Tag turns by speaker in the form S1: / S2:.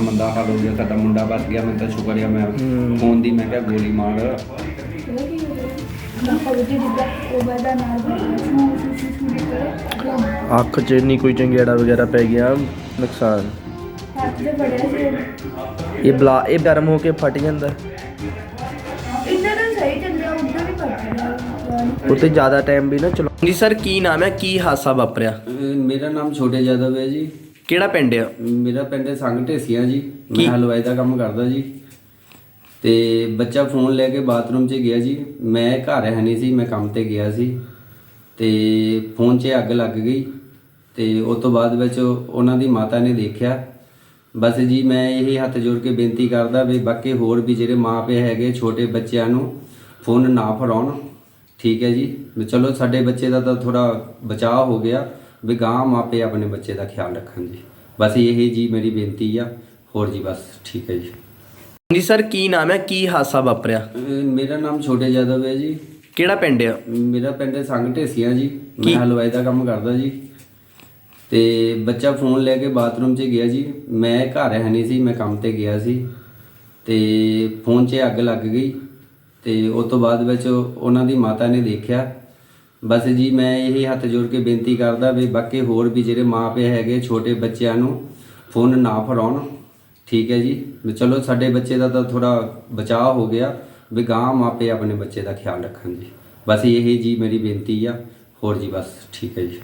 S1: ਮੰਦਾ ਹਾਲ ਹੋ ਗਿਆ ਸਾਡਾ ਮੁੰਡਾ ਬਚ ਗਿਆ ਮੈਂ ਤਾਂ ਸ਼ੁਕਰ ਆ ਮੈਂ ਫੋਨ ਦੀ ਮੈਂ ਕਿਹਾ ਗੋਲੀ ਮਾਰ।
S2: ਅੱਖ 'ਚ ਨਹੀਂ ਕੋਈ ਚੰਗਿਆੜਾ ਵਗੈਰਾ ਪੈ ਗਿਆ ਨੁਕਸਾਨ। ਇਹ ਬਲਾ ਇਹ ਗਰਮ ਹੋ ਕੇ ਫਟ ਜਾਂਦਾ।
S3: ਇੰਨਾ ਤਾਂ ਸਹੀ ਚੱਲਿਆ ਉੱਧਰ ਵੀ ਪੱਟ
S2: ਉੱਤੇ ਜ਼ਿਆਦਾ ਟਾਈਮ ਵੀ ਨਾ ਚਲੋ ਜੀ ਸਰ ਕੀ ਨਾਮ ਹੈ? ਕੀ ਹਾਦਸਾ ਵਾਪਰਿਆ?
S1: ਮੇਰਾ ਨਾਮ ਛੋਟੇ ਜਾਦਵ ਹੈ ਜੀ।
S2: ਕਿਹੜਾ ਪਿੰਡ ਆ?
S1: ਮੇਰਾ ਪਿੰਡ ਹੈ ਸੰਗ ਢੇਸੀਆਂ ਜੀ? ਮੈਂ ਹਲਵਾਈ ਦਾ ਕੰਮ ਕਰਦਾ ਜੀ। ਤੇ ਬੱਚਾ ਫੋਨ ਲੈ ਕੇ ਬਾਥਰੂਮ 'ਚ ਗਿਆ ਜੀ। ਮੈਂ ਘਰ ਹੈ ਨਹੀਂ ਸੀ ਮੈਂ ਕੰਮ ਤੇ ਗਿਆ ਸੀ। ਤੇ ਫੋਨ 'ਚ ਅੱਗ ਲੱਗ ਗਈ। ਤੇ ਉਸ ਤੋਂ ਬਾਅਦ ਵਿੱਚ ਉਹਨਾਂ ਦੀ ਮਾਤਾ ਨੇ ਦੇਖਿਆ। ਬਸ ਜੀ ਮੈਂ ਇਹੀ ਹੱਥ ਜੋੜ ਕੇ ਬੇਨਤੀ ਕਰਦਾ ਵੀ ਬਾਕੀ ਹੋਰ ਵੀ ਜਿਹੜੇ ਮਾਪੇ ਹੈਗੇ ਛੋਟੇ ਬੱਚਿਆਂ ਨੂੰ ਫੋਨ ਨਾ ਫੜਾਉਣ। ਠੀਕ ਹੈ ਜੀ। ਚਲੋ ਸਾਡੇ ਬੱਚੇ ਦਾ ਤਾਂ ਥੋੜਾ ਬਚਾਅ ਹੋ ਗਿਆ। ਵੀ ਗਾਂ ਮਾਪੇ ਆਪਣੇ ਬੱਚੇ ਦਾ ਖਿਆਲ ਰੱਖਣ ਜੀ। ਬਸ ਇਹੀ ਜੀ ਮੇਰੀ ਬੇਨਤੀ ਆ। ਹੋਰ ਜੀ ਬਸ ਠੀਕ ਹੈ ਜੀ।
S2: ਜੀ ਸਰ ਕੀ ਨਾਮ ਹੈ? ਕੀ ਹਾਦਸਾ ਵਾਪਰਿਆ?
S1: ਮੇਰਾ ਨਾਮ ਛੋਟੇ ਜਾਦਵ ਹੈ ਜੀ।
S2: ਕਿਹੜਾ ਪਿੰਡ ਆ?
S1: ਮੇਰਾ ਪਿੰਡ ਹੈ ਸੰਗ ਢੇਸੀਆਂ ਜੀ? ਮੈਂ ਹਲਵਾਈ ਦਾ ਕੰਮ ਕਰਦਾ ਜੀ। ਤੇ ਬੱਚਾ ਫੋਨ ਲੈ ਕੇ ਬਾਥਰੂਮ 'ਚ ਗਿਆ ਜੀ। ਮੈਂ ਘਰ ਹੈ ਨਹੀਂ ਸੀ ਮੈਂ ਕੰਮ ਤੇ ਗਿਆ ਸੀ। ਤੇ ਫੋਨ 'ਚ ਅੱਗ ਲੱਗ ਗਈ। ਤੇ ਉਸ ਤੋਂ ਬਾਅਦ ਵਿੱਚ ਉਹਨਾਂ ਦੀ ਮਾਤਾ ਨੇ ਦੇਖਿਆ। ਬਸ ਜੀ, ਮੈਂ ਇਹੀ ਹੱਥ ਜੋੜ ਕੇ ਬੇਨਤੀ ਕਰਦਾ ਵੀ ਬਾਕੀ ਹੋਰ ਵੀ ਜਿਹੜੇ ਮਾਪੇ ਹੈਗੇ, ਛੋਟੇ ਬੱਚਿਆਂ ਨੂੰ ਫੋਨ ਨਾ ਫੜਾਉਣ। ਠੀਕ ਹੈ ਜੀ? ਵੀ ਚਲੋ ਸਾਡੇ ਬੱਚੇ ਦਾ ਤਾਂ ਥੋੜਾ ਬਚਾਅ ਹੋ ਗਿਆ, ਵੀ ਗਾਂ ਮਾਪੇ ਆਪਣੇ ਬੱਚੇ ਦਾ ਖਿਆਲ ਰੱਖਣ ਜੀ ਬਸ ਇਹੀ ਜੀ ਮੇਰੀ ਬੇਨਤੀ ਆ। ਹੋਰ ਜੀ ਬਸ, ਠੀਕ ਹੈ ਜੀ।